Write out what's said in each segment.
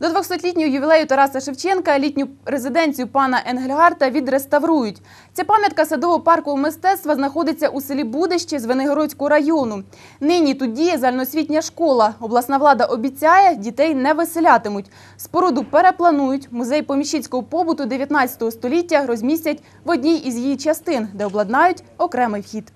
До 200-літнього ювілею Тараса Шевченка літню резиденцію пана Енгельгарта відреставрують. Ця пам'ятка садово-паркового мистецтва знаходиться у селі Будище Венегородського району. Нині тут діє загальноосвітня школа. Обласна влада обіцяє, дітей не виселятимуть. Споруду перепланують. Музей поміщицького побуту 19 століття розмістять в одній із її частин, де обладнають окремий вхід.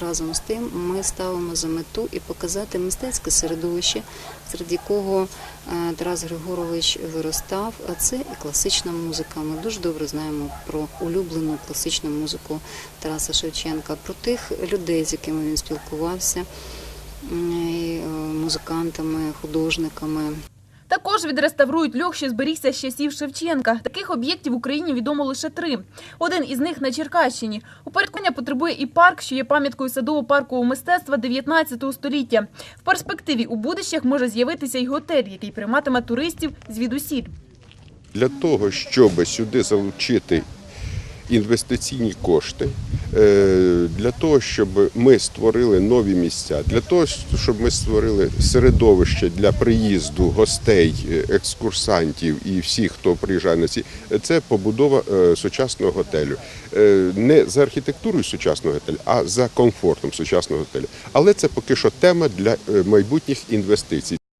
Разом з тим ми ставимо за мету і показати мистецьке середовище, серед якого е, Тарас Григорович виростав. А це і класична музика. Ми дуже добре знаємо про улюблену класичну музику Тараса Шевченка, про тих людей, з якими він спілкувався, е, музикантами, художниками. Також відреставрують льох, що зберігся з часів Шевченка. Таких об'єктів в Україні відомо лише три. Один із них на Черкащині. Упорядкування потребує і парк, що є пам'яткою садово-паркового мистецтва 19 століття. В перспективі у будущих може з'явитися й готель, який прийматиме туристів звідусіль. Для того, щоб сюди залучити інвестиційні кошти, е, для того, щоб ми створили нові місця, для того, щоб ми створили середовище для приїзду гостей, е, екскурсантів і всіх, хто приїжджає на ці, це побудова е, сучасного готелю. Не за архітектурою сучасного готелю, а за комфортом сучасного готелю. Але це поки що тема для майбутніх інвестицій.